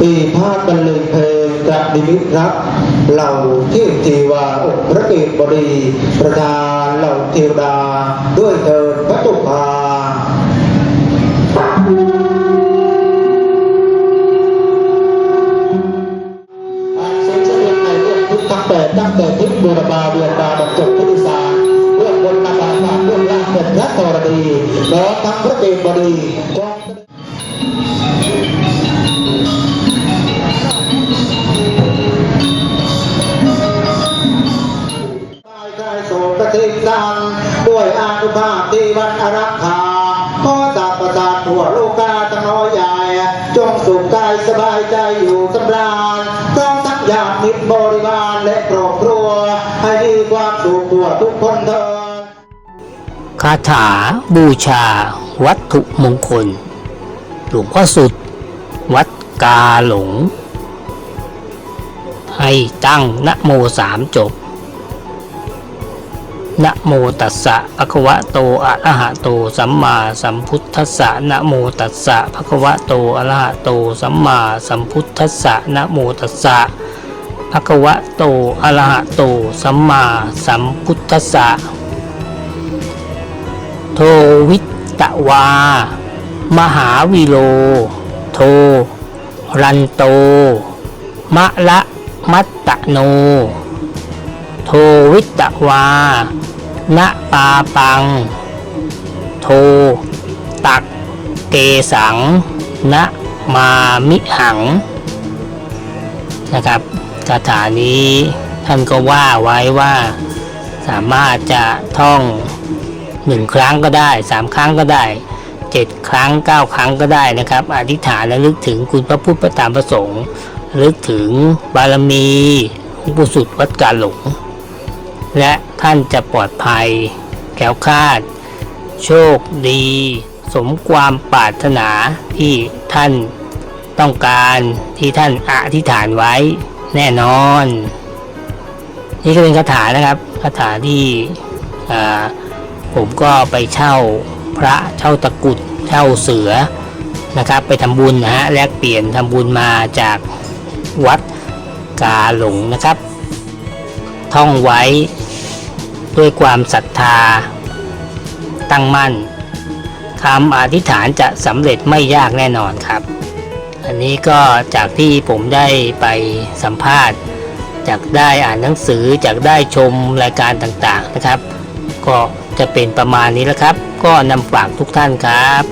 ปีพากันเลยเพลงกระดิมิตรักเหล่าเทพเทวาองค์พระเกศบดีประธานเหล่าเทวดาด้วยเถิดพระตุภาตั้งแปดตั้งแต่ทิศบูรบาเวียนบาบรรจบพุทธิสารเรื่องบนนาบาบาเรื่องล่างเป็นพระธรณีน้อมทั้งพระเกศบดีก็ อานุภาที่วันอารักขาขอสาประสาทั่วโลกาทั้งน้อยใหญ่ จงสุขกายสบายใจอยู่สำราญต้องทั้งญาติมิตรบริวารและครอบครัว ให้มีความสุขทั่วทุกคนเถิดคาถาบูชา วัตถุมงคล หลวงพ่อสุด วัดกาหลง ให้ตั้งนะโมสามจบ นะโมตัสสะภะคะวะโตอะระหะโต สัมมาสัมพุทธัสสะนะโมตัสสะภะคะวะโตอะระหะโต สัมมาสัมพุทธัสสะนะโมตัสสะภะคะวะโตอะระหะโต สัมมาสัมพุทธัสสะโทวิตตวา มหาวิโล โท รันโต มะละมัตตโน โทวิตตวา ณปาปัง โท ตัก เกสัง ณมามิหัง นะครับคาถานี้ท่านก็ว่าไว้ว่า สามารถจะท่องหนึ่งครั้งก็ได้สามครั้งก็ได้เจ็ดครั้งเก้าครั้งก็ได้นะครับ อธิษฐานและลึกถึงคุณพระพุทธพระธรรมพระสงฆ์ลึกถึงบารมีหลวงปู่สุดวัดการหลง และท่านจะปลอดภัยแคล้วคาด โชคดี สมความปรารถนาที่ท่านต้องการที่ท่านอธิษฐานไว้แน่นอน นี่ก็เป็นคาถานะครับคาถาที่ผมก็ไปเช่าพระเช่าตะกุดเช่าเสือนะครับ ไปทำบุญนะฮะแลกเปลี่ยนทำบุญมาจากวัดกาหลงนะครับ ท่องไว้ ด้วยความศรัทธา ตั้งมั่นคำอธิษฐานจะสำเร็จไม่ยากแน่นอนครับ อันนี้ก็จากที่ผมได้ไปสัมภาษณ์จากได้อ่านหนังสือจากได้ชมรายการต่างๆนะครับ ก็จะเป็นประมาณนี้แล้วครับ ก็นำฝากทุกท่านครับ